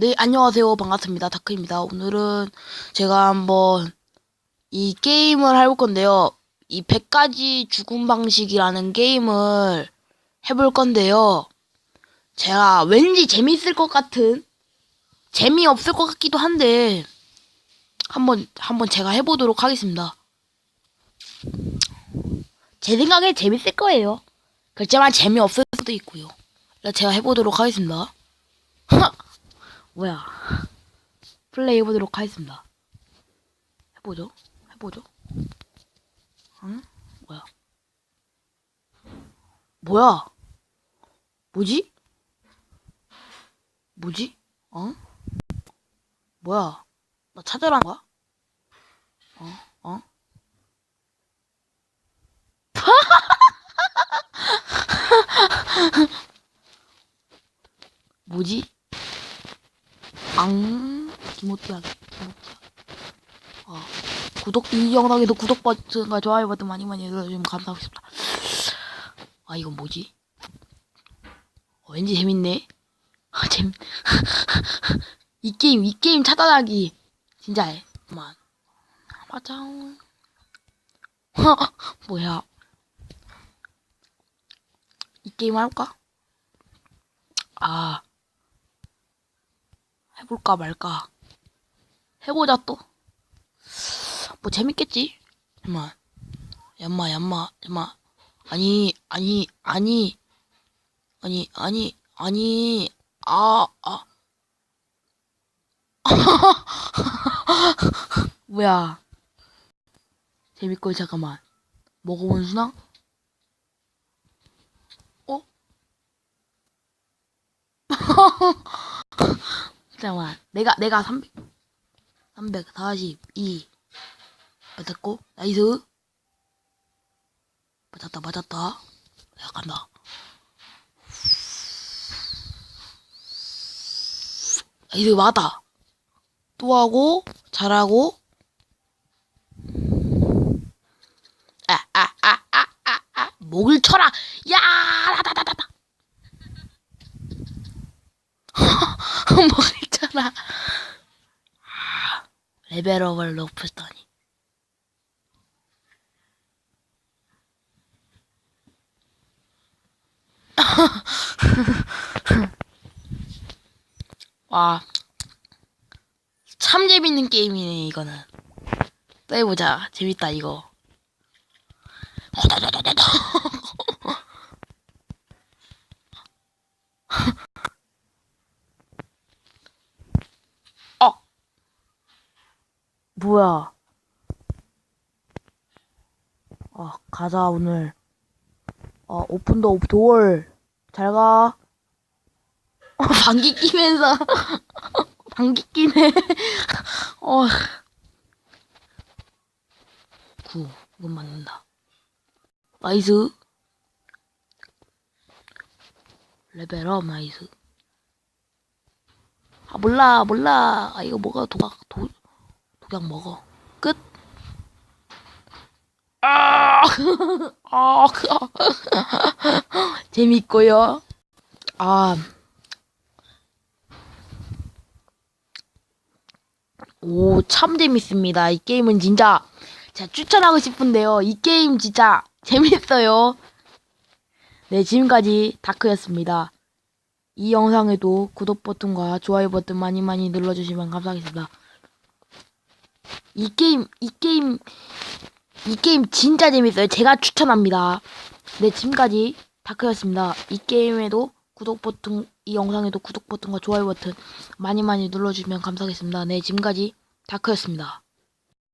네, 안녕하세요. 반갑습니다. 다크입니다. 오늘은 제가 한번 이 게임을 해볼 건데요. 이 100가지 죽음 방식이라는 게임을 해볼 건데요. 제가 왠지 재밌을 것 같은, 재미없을 것 같기도 한데, 한번, 한번 제가 해보도록 하겠습니다. 제 생각에 재밌을 거예요. 그렇지만 재미없을 수도 있고요. 제가 해보도록 하겠습니다. 뭐야? 플레이 해보도록 하겠습니다. 해보죠. 해보죠. 응? 뭐야? 뭐야? 뭐지? 뭐지? 어? 뭐야? 나 찾으라는 거야? 어? 어? 뭐지? 앙. 기모티야 기모티야 아 구독 이 영상에도 구독 버튼과 좋아요 버튼 많이 많이 눌러주시면 감사하겠습니다. 아 이건 뭐지? 어, 왠지 재밌네. 아 재밌 이 게임 이 게임 찾아나기. 진짜 해. 그만. 맞아 뭐야. 이 게임 할까? 아 해볼까 말까. 해보자 또. 뭐 재밌겠지? 얌마, 얌마, 얌마, 얌마. 아니, 아니, 아니, 아니, 아니, 아니, 아, 아. 뭐야. 재밌고, 잠깐만. 먹어본 수나? 어? 잠깐만 내가 내가 300 342 맞았고 나이스. 맞았다 맞았다. 내가 간다. 나이스 맞아 또 하고 잘하고. 아 아 아 아 아 아 목을 쳐라. 야 라다다다다 목을 쳐라 아, 레벨업을 높였더니 와, 참 재밌는 게임이네, 이거는. 또 해보자. 재밌다, 이거. 어! 뭐야. 아, 가자, 오늘. 어, 오픈 더 도어. 잘 가. 어, 방귀 끼면서. 방귀 끼네. 어. 구, 이건 맞는다. 나이스. 레벨업, 나이스. 아, 몰라, 몰라. 아, 이거 뭐가 도박, 도, 독약 먹어. 끝. 아, 아, 재밌고요. 아, 오, 참 재밌습니다. 이 게임은 진짜 제가 추천하고 싶은데요. 이 게임 진짜 재밌어요. 네, 지금까지 다크였습니다. 이 영상에도 구독 버튼과 좋아요 버튼 많이 많이 눌러주시면 감사하겠습니다. 이 게임, 이 게임, 이 게임 진짜 재밌어요. 제가 추천합니다. 네, 지금까지 다크였습니다. 이 게임에도 구독 버튼, 이 영상에도 구독 버튼과 좋아요 버튼 많이 많이 눌러주시면 감사하겠습니다. 네, 지금까지 다크였습니다.